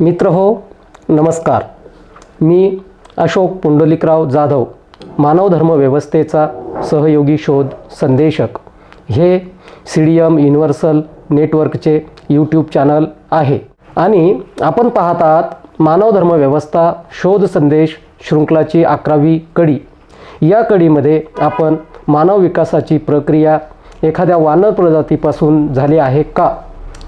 मित्र हो नमस्कार. मी अशोक पुंडलिकराव जाधव मानव धर्म व्यवस्थेचा सहयोगी शोध संदेशक. हे सी डी एम युनिव्हर्सल नेटवर्कचे यूट्यूब चॅनल आहे. आणि आपण पाहत आहात मानव धर्म व्यवस्था शोध संदेश शृंखलाची अकरावी कडी. या कडीमध्ये आपण मानव विकासाची प्रक्रिया एखाद्या वानर प्रजातीपासून झाली आहे का?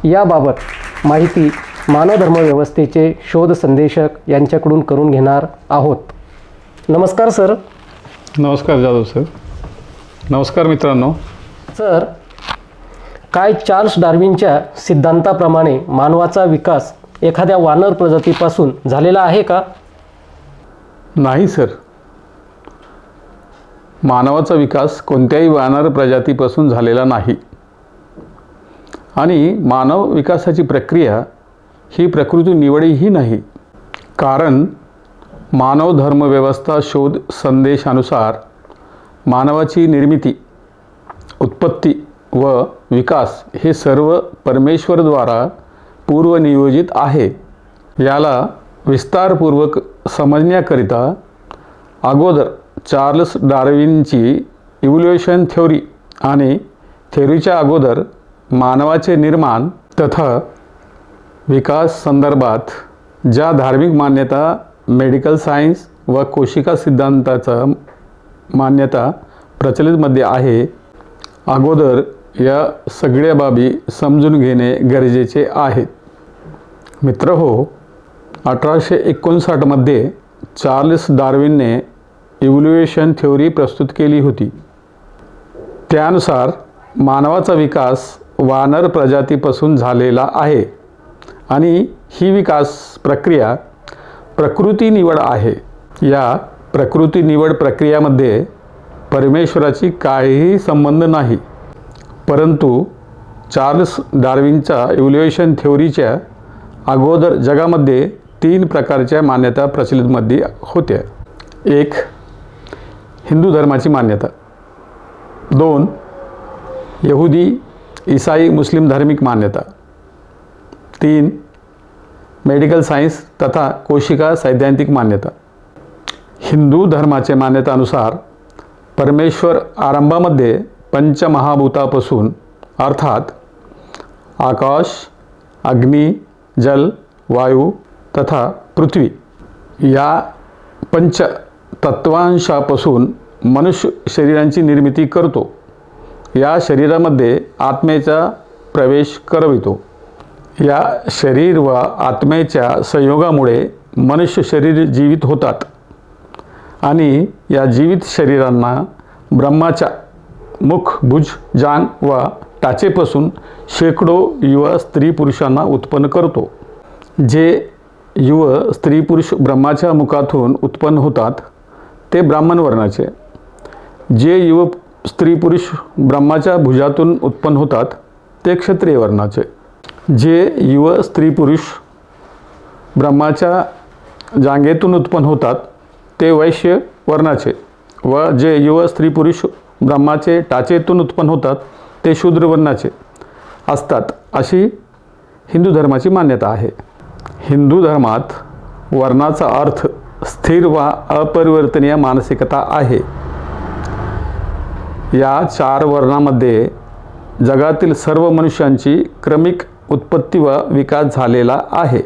याबाबत माहिती मानव धर्म व्यवस्थेचे शोध संदेशक यांच्याकडून करून घेणार आहोत. नमस्कार सर. नमस्कार जाधव सर. नमस्कार मित्रांनो. सर काय चार्ल्स डार्विनच्या सिद्धांताप्रमाणे मानवाचा विकास एखाद्या वानर प्रजातीपासून झालेला आहे का? नाही सर. मानवाचा विकास कोणत्याही वानर प्रजातीपासून झालेला नाही. आणि मानव विकासाची प्रक्रिया ही प्रकृती निवडीही नाही. कारण मानव धर्मव्यवस्था शोध संदेशानुसार मानवाची निर्मिती उत्पत्ती व विकास हे सर्व परमेश्वरद्वारा पूर्वनियोजित आहे. याला विस्तारपूर्वक समजण्याकरिता अगोदर चार्ल्स डार्विनची इव्होल्युशन थ्योरी आणि थेअरीच्या अगोदर मानवाचे निर्माण तथा विकास संदर्भात ज्या धार्मिक मान्यता मेडिकल सायन्स व कोशिका सिद्धांताचा मान्यता प्रचलितमध्ये आहे अगोदर या सगळ्या बाबी समजून घेणे गरजेचे आहेत मित्र हो अठराशे एकोणसाठमध्ये चार्ल्स डार्विनने इव्होल्युएशन थ्योरी प्रस्तुत केली होती. त्यानुसार मानवाचा विकास वानर प्रजातीपासून झालेला आहे. आणि ही विकास प्रक्रिया प्रकृती निवड आहे. या प्रकृती निवड प्रक्रियामध्ये परमेश्वराची काहीही संबंध नाही. परंतु चार्ल्स डार्विनच्या इव्होल्युएशन थ्योरीच्या अगोदर जगामध्ये तीन प्रकारच्या मान्यता प्रचलितमध्ये होत्या. एक हिंदू धर्माची मान्यता. दोन यहुदी ईसाई मुस्लिम धार्मिक मान्यता. तीन मेडिकल सायन्स तथा कोशिका सैद्धांतिक मान्यता. हिंदू धर्माचे मान्यतानुसार परमेश्वर आरंभामध्ये पंचमहाभूतापासून अर्थात आकाश अग्नी जल वायू तथा पृथ्वी या पंच तत्वांशापासून मनुष्य शरीरांची निर्मिती करतो. या शरीरामध्ये आत्मेचा प्रवेश करवितो. या शरीर व आत्मेच्या संयोगामुळे मनुष्य शरीर जीवित होतात. आणि या जीवित शरीरांना ब्रह्माच्या मुख भुज जांग व टाचेपासून शेकडो युवा स्त्री पुरुषांना उत्पन्न करतो. जे युव स्त्री पुरुष ब्रह्माच्या मुखातून उत्पन्न होतात ते ब्राह्मण वर्णाचे जे युव स्त्री पुरुष ब्रह्माच्या भुजातून उत्पन्न होतात ते क्षत्रिय वर्णाचे जे युव स्त्री पुरुष ब्रह्माच्या जांगेतून उत्पन्न होतात ते वैश्य वर्णाचे व जे युव स्त्री पुरुष ब्रह्माचे टाचेतून उत्पन्न होतात ते शूद्र वर्णाचे असतात अशी हिंदू धर्माची मान्यता आहे. हिंदू धर्मात वर्णाचा अर्थ स्थिर वा अपरिवर्तनीय मानसिकता आहे. या चार वर्णामध्ये जगातील सर्व मनुष्यांची क्रमिक उत्पत्ती व विकास झालेला आहे.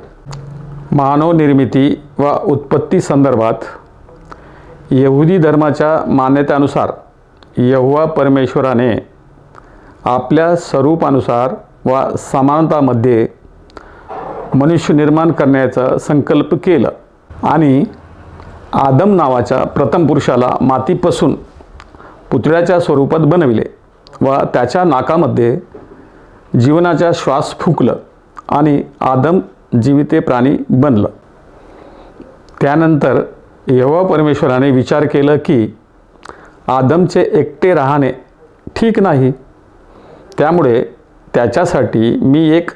मानव निर्मिती व उत्पत्ती संदर्भात यहुदी धर्माच्या मान्यतेनुसार यहुवा परमेश्वराने आपल्या स्वरूपानुसार व समानतामध्ये मनुष्य निर्माण करण्याचा संकल्प केलं आणि आदम नावाच्या प्रथम पुरुषाला मातीपासून पुतळ्याच्या स्वरूपात बनविले व त्याच्या नाकामध्ये जीवनाचा श्वास फुकलं आणि आदम जीविते प्राणी बनलं. त्यानंतर यहोवा परमेश्वराने विचार केलं की आदमचे एकटे राहणे ठीक नाही. त्यामुळे त्याच्यासाठी मी एक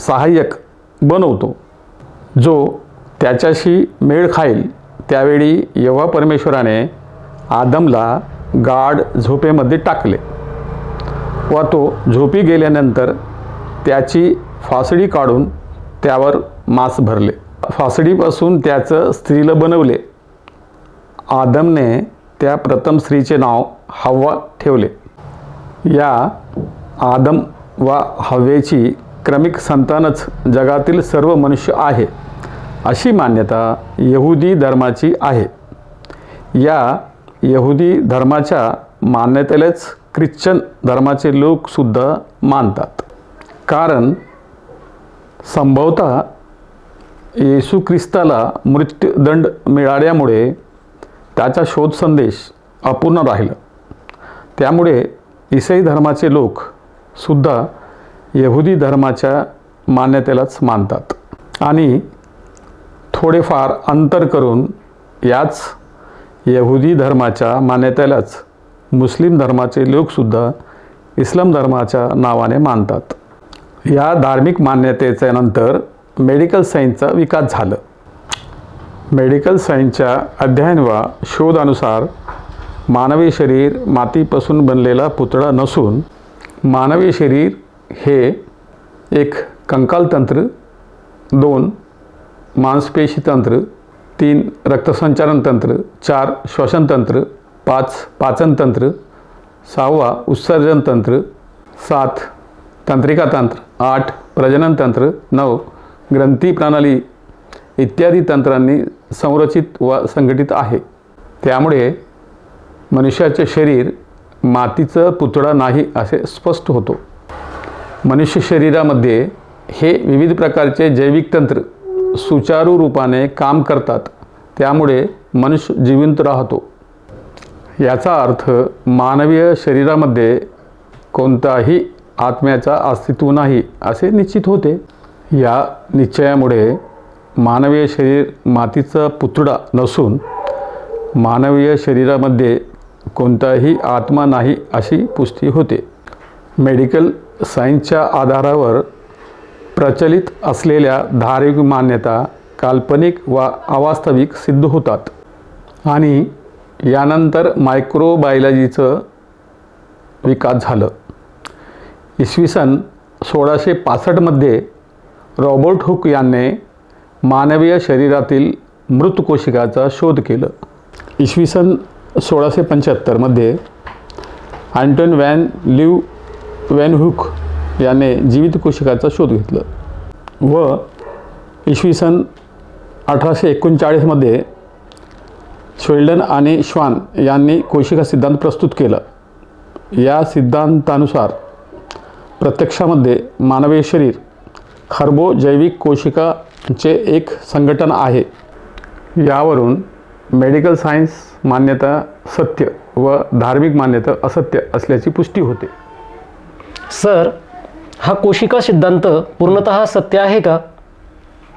सहाय्यक बनवतो जो त्याच्याशी मेळ खाईल. त्यावेळी यवा परमेश्वराने आदमला गाढ झोपेमध्ये टाकले. व तो झोपी गेल्यानंतर त्याची फासडी काढून त्यावर मांस भरले. फासडीपासून त्याचं स्त्रीला बनवले. आदमने त्या प्रथम स्त्रीचे नाव हव्वा ठेवले. या आदम वा हवेची क्रमिक संतानच जगातील सर्व मनुष्य आहे अशी मान्यता यहुदी धर्माची आहे. या यहुदी धर्माच्या मान्यतेलाच ख्रिश्चन धर्माचे लोकसुद्धा मानतात. कारण संभवतः येशू ख्रिस्ताला मृत्यूदंड मिळाल्यामुळे त्याचा शोध संदेश अपूर्ण राहिला. त्यामुळे ईसाई धर्माचे लोक सुद्धा यहुदी धर्माच्या मान्यतेलाच मानतात. आणि थोडेफार अंतर करून याच यहुदी धर्माच्या मान्यतेलाच मुस्लिम धर्माचे लोकसुद्धा इस्लाम धर्माच्या नावाने मानतात. या धार्मिक मान्यतेच्या नंतर मेडिकल सायन्सचा विकास झालं. मेडिकल सायन्सच्या अध्ययन व शोधानुसार मानवी शरीर मातीपासून बनलेला पुतळा नसून मानवी शरीर हे एक कंकालतंत्र दोन मांसपेशी तंत्र तीन रक्तसंचालन तंत्र चार श्वसन तंत्र पाच पाचन तंत्र सहावा उत्सर्जन तंत्र सात तंत्रिका तंत्र आठ प्रजनन तंत्र नऊ ग्रंथी प्रणाली इत्यादी तंत्रांनी संरचित व संघटित आहे. त्यामुळे मनुष्याचे शरीर मातीचं पुतळा नाही असे स्पष्ट होतो. मनुष्य शरीरामध्ये हे विविध प्रकारचे जैविक तंत्र सुचारू रूपाने काम करतात. त्यामुळे मनुष्य जिवंत राहतो. याचा अर्थ मानवीय शरीरामध्ये कोणताही आत्म्याचा अस्तित्व नाही असे निश्चित होते. या निश्चयामुळे मानवीय शरीर मातीचा पुतळा नसून मानवीय शरीरामध्ये कोणताही आत्मा नाही अशी पुष्टी होते. मेडिकल सायन्सच्या आधारावर प्रचलित असलेल्या धार्मिक मान्यता काल्पनिक वा अवास्तविक सिद्ध होतात आणि यानंतर मायक्रोबायोलॉजीचं विकास झालं. इसवी सन सोळाशे पासष्टमध्ये रॉबर्ट हुक यांनी मानवीय शरीरातील मृत कोशिकाचा शोध केलं. इसवी सन सोळाशे पंच्याहत्तरमध्ये Anton van Leeuwenhoek याने जीवित कोशिकाचा शोध घेतला व इसवी सन अठराशे एकोणचाळीसमध्ये शेल्डन आणि श्वान यांनी कोशिका सिद्धांत प्रस्तुत केला. या सिद्धांतानुसार प्रत्यक्षामध्ये मानवी शरीर खर्बोजैविक कोशिकाचे एक संघटन आहे. यावरून मेडिकल सायन्स मान्यता सत्य व धार्मिक मान्यता असत्य असल्याची पुष्टी होते. सर हा कोशिका सिद्धांत पूर्णतः सत्य आहे का?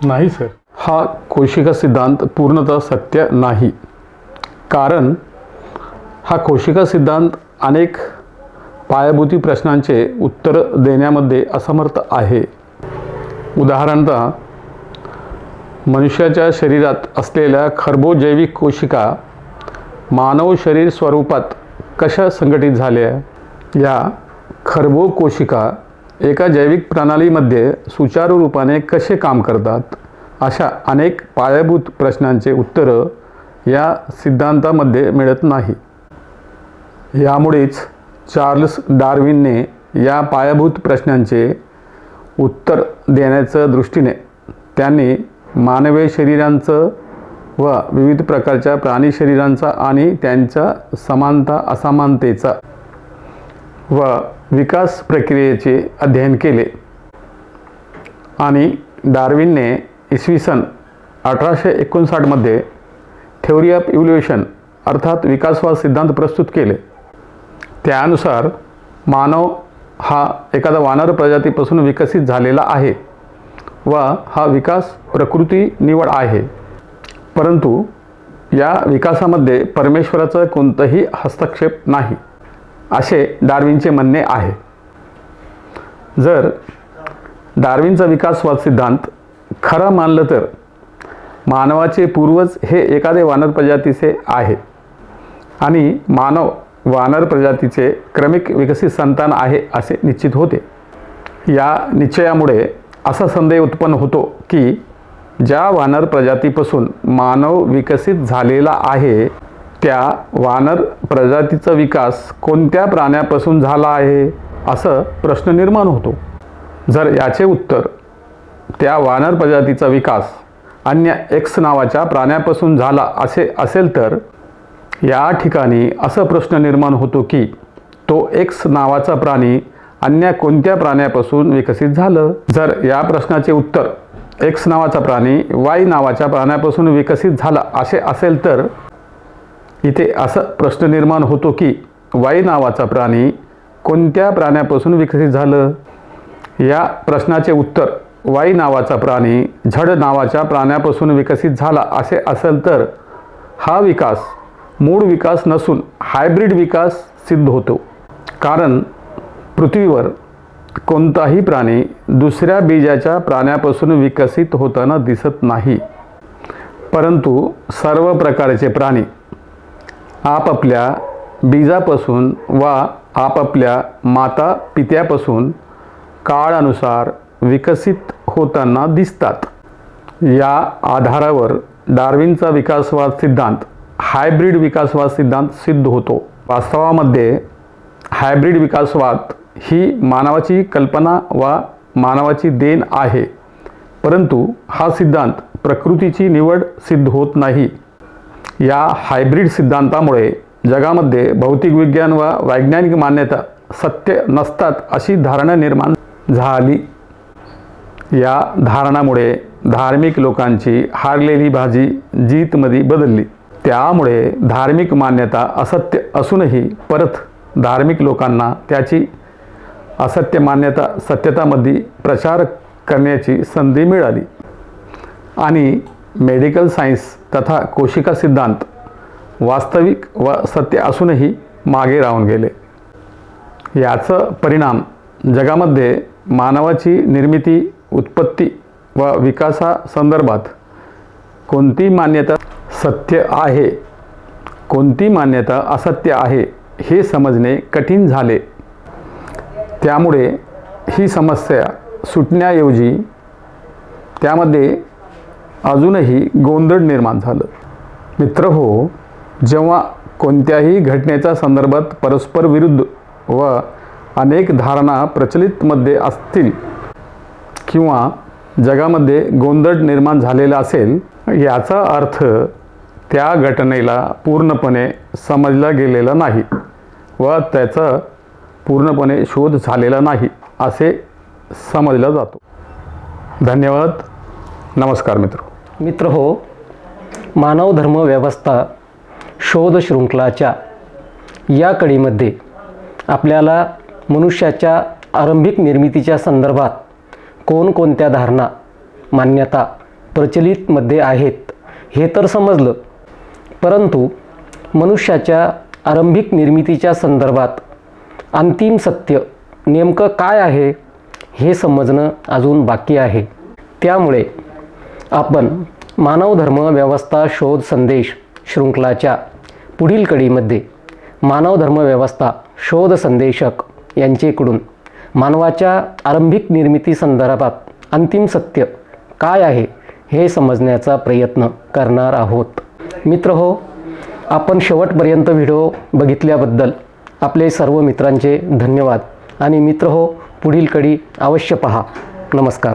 नाही सर. हा कोशिका सिद्धांत पूर्णतः सत्य नाही. कारण हा कोशिका सिद्धांत अनेक पायाभूती प्रश्नांचे उत्तर देण्यामध्ये असमर्थ आहे. उदाहरणतः मनुष्याच्या शरीरात असलेल्या खर्बोजैविक कोशिका मानव शरीर स्वरूपात कशा संघटित झाल्या? या खर्बो कोशिका एका जैविक प्रणालीमध्ये सुचारू रूपाने कसे काम करतात? अशा अनेक पायाभूत प्रश्नांचे उत्तरं या सिद्धांतामध्ये मिळत नाही. यामुळेच चार्ल्स डार्विनने या पायाभूत प्रश्नांचे उत्तर देण्याच्या दृष्टीने त्यांनी मानवी शरीरांचं व विविध प्रकारच्या प्राणी शरीरांचा आणि त्यांच्या समानता असमानतेचा व विकास प्रक्रियेचे अध्ययन केले. आणि डार्विनने इसवी सन अठराशे एकोणसाठमध्ये थेओरी ऑफ इव्होल्युशन अर्थात विकासवाद सिद्धांत प्रस्तुत केले. त्यानुसार मानव हा एखादा वानर प्रजातीपासून विकसित झालेला आहे व हा विकास प्रकृती निवड आहे. परंतु या विकासामध्ये परमेश्वराचा कोणताही हस्तक्षेप नाही असे डार्विनचे म्हणणे आहे. जर डार्विनचा विकासवाद सिद्धांत खरा मानलं तर मानवाचे पूर्वज हे एखादे वानर प्रजातीचे आहे आणि मानव वानर प्रजातीचे क्रमिक विकसित संतान आहे असे निश्चित होते. या निश्चयामुळे असा संदेह उत्पन्न होतो की ज्या वानर प्रजातीपासून मानव विकसित झालेला आहे त्या वानर प्रजातीचा विकास कोणत्या प्राण्यापासून झाला आहे असं प्रश्न निर्माण होतो. जर याचे उत्तर त्या वानर प्रजातीचा विकास अन्य एक्स नावाच्या प्राण्यापासून झाला असे असेल तर या ठिकाणी असं प्रश्न निर्माण होतो की तो एक्स नावाचा प्राणी अन्य कोणत्या प्राण्यापासून विकसित झालं? जर या प्रश्नाचे उत्तर एक्स नावाचा प्राणी वाय नावाच्या प्राण्यापासून विकसित झाला असे असेल तर इथे असं प्रश्न निर्माण होतो की वाय नावाचा प्राणी कोणत्या प्राण्यापासून विकसित झालं? या प्रश्नाचे उत्तर वाई नावाचा प्राणी झड नावाच्या प्राण्यापासून विकसित झाला असे असेल तर हा विकास मूळ विकास नसून हायब्रिड विकास सिद्ध होतो. कारण पृथ्वीवर कोणताही प्राणी दुसऱ्या बीजाच्या प्राण्यापासून विकसित होताना दिसत नाही. परंतु सर्व प्रकारचे प्राणी आपापल्या बीजापासून वा आपापल्या माता पित्यापासून काळानुसार विकसित होताना दिसतात. या आधारावर डार्विनचा विकासवाद सिद्धांत हायब्रिड विकासवाद सिद्धांत सिद्ध होतो. वास्तवामध्ये हायब्रिड विकासवाद ही मानवाची कल्पना वा मानवाची देण आहे परंतु हा सिद्धांत प्रकृतीची निवड सिद्ध होत नाही. या हायब्रिड सिद्धांतामुळे जगामध्ये भौतिक विज्ञान व वैज्ञानिक मान्यता सत्य नसतात अशी धारणा निर्माण झाली. या धारणामुळे धार्मिक लोकांची हारलेली भाजी जीतमध्ये बदलली. त्यामुळे धार्मिक मान्यता असत्य असूनही परत धार्मिक लोकांना त्याची असत्य मान्यता सत्यतामध्ये प्रचार करण्याची संधी मिळाली. आणि मेडिकल सायन्स तथा कोशिका सिद्धांत वास्तविक व सत्य असूनही मागे राहून गेले. याचं परिणाम जगामध्ये मानवाची निर्मिती उत्पत्ती व विकासासंदर्भात कोणती मान्यता सत्य आहे? कोणती मान्यता असत्य आहे? हे समजणे कठीण झाले. त्यामुळे ही समस्या सुटण्याऐवजी त्यामध्ये अजूनही गोंधळ निर्माण झालं. मित्र हो जेव्हा कोणत्याही घटनेच्या संदर्भात परस्पर विरुद्ध व अनेक धारणा प्रचलितमध्ये असतील किंवा जगामध्ये गोंधळ निर्माण झालेला असेल याचा अर्थ त्या घटनेला पूर्णपणे समजला गेलेला नाही व त्याचा पूर्णपणे शोध झालेला नाही असे समजला जातो. धन्यवाद. नमस्कार मित्र. मित्र हो मानव धर्म व्यवस्था शोध शृंखलाच्या या कडीमध्ये आपल्याला मनुष्याच्या आरंभिक निर्मितीच्या संदर्भात कोणकोणत्या धारणा मान्यता प्रचलितमध्ये आहेत हे तर समजलं. परंतु मनुष्याच्या आरंभिक निर्मितीच्या संदर्भात अंतिम सत्य नेमकं काय आहे हे समजणं अजून बाकी आहे. त्यामुळे आपण मानवधर्म व्यवस्था शोध संदेश शृंखलाच्या पुढील कडीमध्ये मानवधर्म व्यवस्था शोध संदेशक यांचेकडून मानवाच्या आरंभिक निर्मिती संदर्भात अंतिम सत्य काय आहे हे समजण्याचा प्रयत्न करणार आहोत. मित्र हो आपण शेवटपर्यंत व्हिडिओ बघितल्याबद्दल आपले सर्व मित्रांचे धन्यवाद. आणि मित्र हो पुढील कडी अवश्य पहा. नमस्कार.